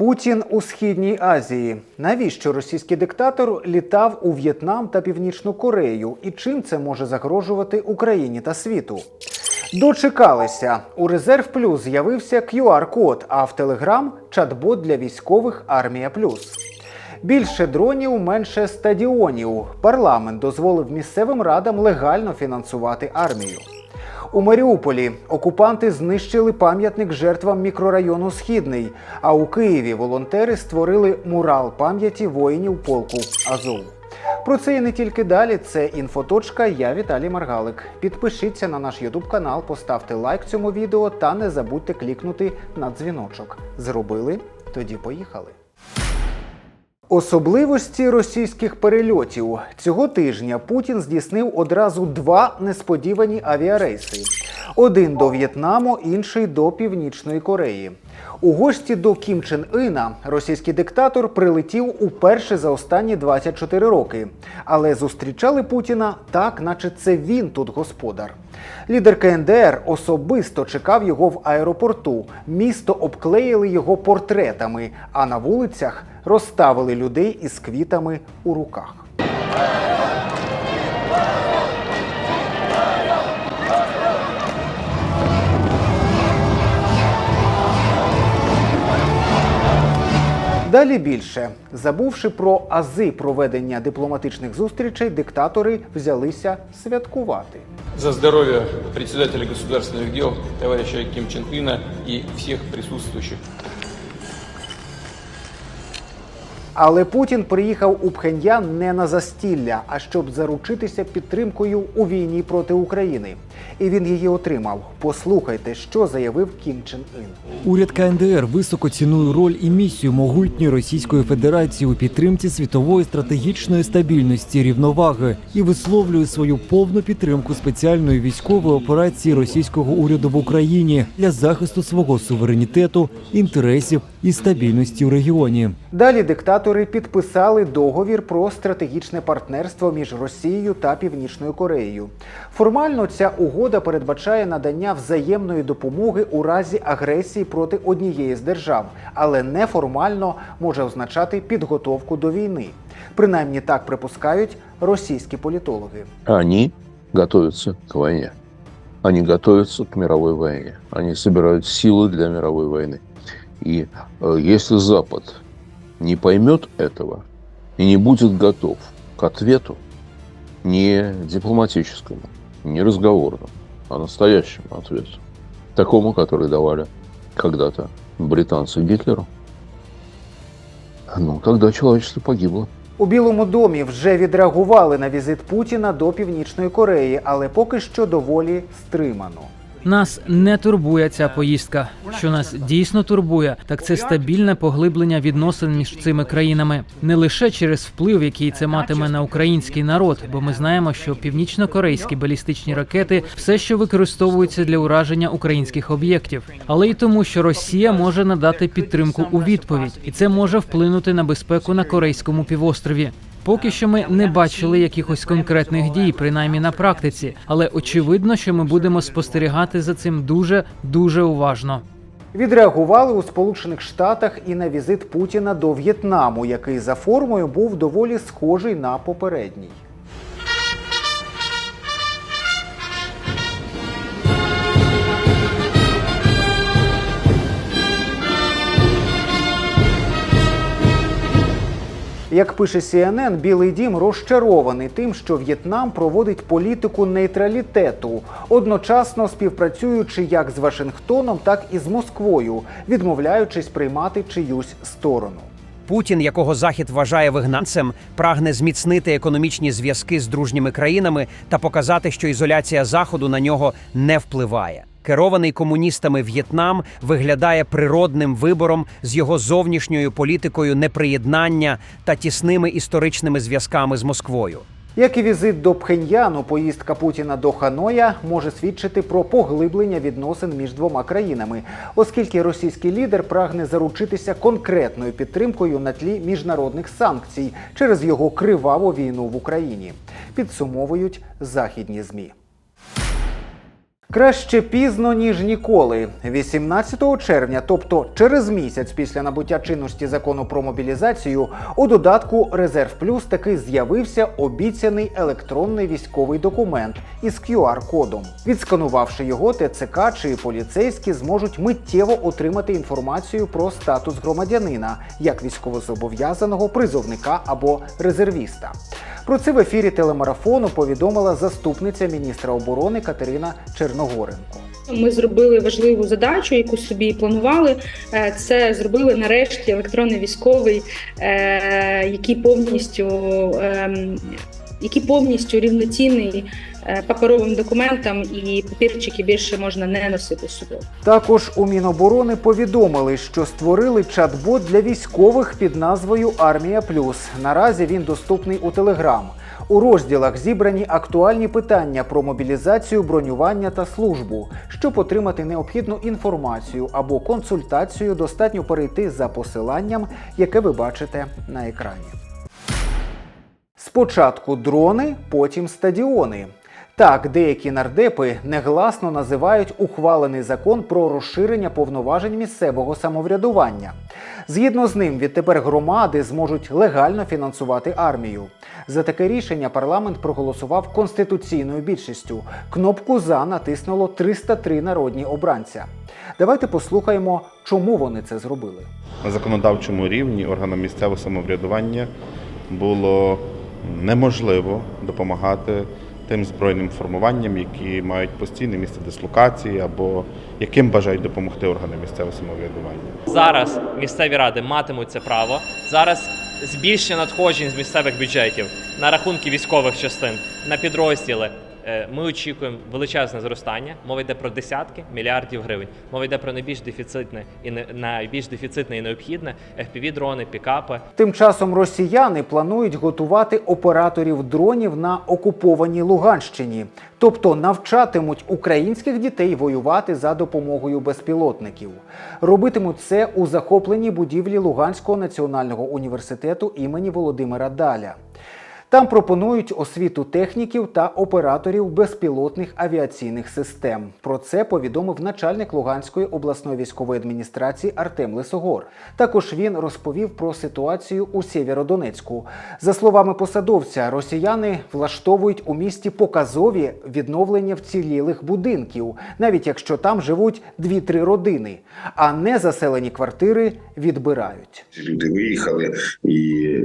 Путін у східній Азії. Навіщо російський диктатор літав у В'єтнам та Північну Корею? І чим це може загрожувати Україні та світу? Дочекалися. У резерв плюс з'явився QR-код, а в Телеграм чат-бот для військових Армія Плюс. Більше дронів, менше стадіонів. Парламент дозволив місцевим радам легально фінансувати армію. У Маріуполі окупанти знищили пам'ятник жертвам мікрорайону Східний. А у Києві волонтери створили мурал пам'яті воїнів полку Азов. Про це і не тільки далі. Це інфоточка. Я Віталій Маргалик. Підпишіться на наш Ютуб канал, поставте лайк цьому відео та не забудьте клікнути на дзвіночок. Зробили? Тоді поїхали. Особливості російських перельотів цього тижня Путін здійснив одразу два несподівані авіарейси: один до В'єтнаму, інший до Північної Кореї. У гості до Кім Чен Іна російський диктатор прилетів уперше за останні 24 роки, але зустрічали Путіна так, наче це він тут господар. Лідер КНДР особисто чекав його в аеропорту. Місто обклеїли його портретами, а на вулицях розставили людей із квітами у руках. Далі більше, забувши про ази проведення дипломатичних зустрічей, диктатори взялися святкувати. За здоров'я председателя государственных дел, товарища Кім Чен Ына і всіх присутствующих. Але Путін приїхав у Пхеньян не на застілля, а щоб заручитися підтримкою у війні проти України. І він її отримав. Послухайте, що заявив Кім Чен Ін. Уряд КНДР високо цінує роль і місію могутньої Російської Федерації у підтримці світової стратегічної стабільності рівноваги і висловлює свою повну підтримку спеціальної військової операції російського уряду в Україні для захисту свого суверенітету, інтересів і стабільності у регіоні. Далі диктатори підписали договір про стратегічне партнерство між Росією та Північною Кореєю. Формально ця угода передбачає надання взаємної допомоги у разі агресії проти однієї з держав, але неформально може означати підготовку до війни. Принаймні так припускають російські політологи. Они готовятся к войне. Они готовятся к мировой войне. Они собирают силы для мировой войны. И э, если Запад не поймет этого и не будет готов к ответу, не дипломатическому, не разговорному, а настоящему ответу, такому, который давали когда-то британцы Гитлеру, ну, тогда человечество погибло. У Білому домі вже відреагували на візит Путіна до Північної Кореї, але поки що доволі стримано. Нас не турбує ця поїздка. Що нас дійсно турбує, так це стабільне поглиблення відносин між цими країнами не лише через вплив, який це матиме на український народ, бо ми знаємо, що північно-корейські балістичні ракети все, що використовуються для ураження українських об'єктів, але й тому, що Росія може надати підтримку у відповідь, і це може вплинути на безпеку на корейському півострові. Поки що ми не бачили якихось конкретних дій, принаймні на практиці, але очевидно, що ми будемо спостерігати за цим дуже дуже уважно. Відреагували у Сполучених Штатах і на візит Путіна до В'єтнаму, який за формою був доволі схожий на попередній. Як пише CNN, Білий Дім розчарований тим, що В'єтнам проводить політику нейтралітету, одночасно співпрацюючи як з Вашингтоном, так і з Москвою, відмовляючись приймати чиюсь сторону. Путін, якого Захід вважає вигнанцем, прагне зміцнити економічні зв'язки з дружніми країнами та показати, що ізоляція Заходу на нього не впливає. Керований комуністами В'єтнам виглядає природним вибором з його зовнішньою політикою неприєднання та тісними історичними зв'язками з Москвою. Як і візит до Пхеньяну, поїздка Путіна до Ханоя може свідчити про поглиблення відносин між двома країнами, оскільки російський лідер прагне заручитися конкретною підтримкою на тлі міжнародних санкцій через його криваву війну в Україні. Підсумовують західні змі. Краще пізно ніж ніколи. 18 червня, тобто через місяць після набуття чинності закону про мобілізацію, у додатку Резерв Плюс таки з'явився обіцяний електронний військовий документ із QR-кодом. Відсканувавши його, ТЦК чи поліцейські зможуть миттєво отримати інформацію про статус громадянина як військовозобов'язаного, призовника або резервіста. Про це в ефірі телемарафону повідомила заступниця міністра оборони Катерина Черногоренко. Ми зробили важливу задачу, яку собі планували. Е, Це зробили нарешті електронний військовий, е, який повністю, ем, який повністю рівноцінний е, паперовим документам, і папірчики більше можна не носити з собою. Також у Міноборони повідомили, що створили чат-бот для військових під назвою Армія Плюс. Наразі він доступний у Телеграм. У розділах зібрані актуальні питання про мобілізацію, бронювання та службу. Щоб отримати необхідну інформацію або консультацію, достатньо перейти за посиланням, яке ви бачите на екрані. Спочатку дрони, потім стадіони. Так, деякі нардепи негласно називають ухвалений закон про розширення повноважень місцевого самоврядування. Згідно з ним, відтепер громади зможуть легально фінансувати армію. За таке рішення парламент проголосував конституційною більшістю. Кнопку за натиснуло 303 народні обранця. Давайте послухаємо, чому вони це зробили. на законодавчому рівні органам місцевого самоврядування було неможливо допомагати тим збройним формуванням, які мають постійне місце дислокації або яким бажають допомогти органи місцевого самоврядування. Зараз місцеві ради матимуть це право. Зараз збільшення надходжень з місцевих бюджетів на рахунки військових частин, на підрозділи. Е, Ми очікуємо величезне зростання. Мова йде про десятки мільярдів гривень. Мова йде про найбільш дефіцитне і найбільш дефіцитне і необхідне fpv дрони, пікапи. Тим часом росіяни планують готувати операторів дронів на окупованій Луганщині, тобто навчатимуть українських дітей воювати за допомогою безпілотників. Робитимуть це у захопленій будівлі Луганського національного університету імені Володимира Даля. Там пропонують освіту техніків та операторів безпілотних авіаційних систем. Про це повідомив начальник Луганської обласної військової адміністрації Артем Лисогор. Також він розповів про ситуацію у Сєвєродонецьку. За словами посадовця, росіяни влаштовують у місті показові відновлення вцілілих будинків, навіть якщо там живуть 2-3 родини, а незаселені квартири відбирають. Люди виїхали, і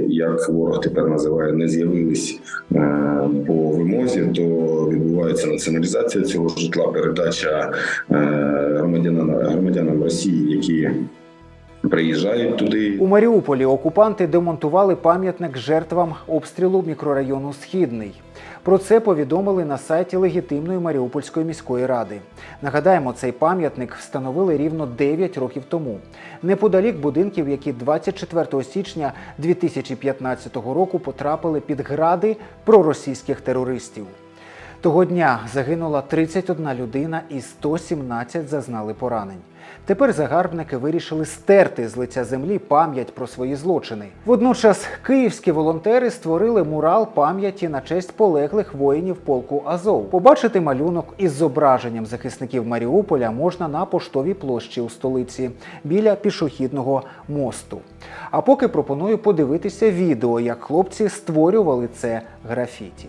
як ворог тепер називає, не з'явились е, по вимозі, то відбувається націоналізація цього житла, передача е, громадянам, громадянам Росії, які приїжджають туди. У Маріуполі окупанти демонтували пам'ятник жертвам обстрілу мікрорайону Східний. Про це повідомили на сайті легітимної Маріупольської міської ради. Нагадаємо, цей пам'ятник встановили рівно 9 років тому, неподалік будинків, які 24 січня 2015 року потрапили під гради проросійських терористів. Того дня загинула 31 людина і 117 зазнали поранень. Тепер загарбники вирішили стерти з лиця землі пам'ять про свої злочини. Водночас київські волонтери створили мурал пам'яті на честь полеглих воїнів полку Азов. Побачити малюнок із зображенням захисників Маріуполя можна на поштовій площі у столиці біля пішохідного мосту. А поки пропоную подивитися відео, як хлопці створювали це графіті.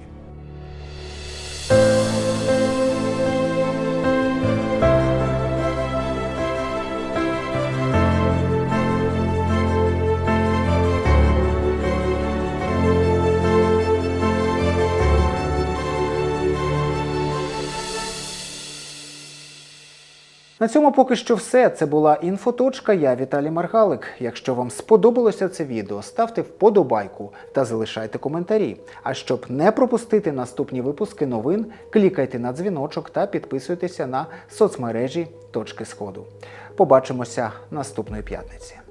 На цьому поки що все. Це була інфоточка. Я Віталій Маргалик. Якщо вам сподобалося це відео, ставте вподобайку та залишайте коментарі. А щоб не пропустити наступні випуски новин, клікайте на дзвіночок та підписуйтеся на соцмережі точки сходу. Побачимося наступної п'ятниці.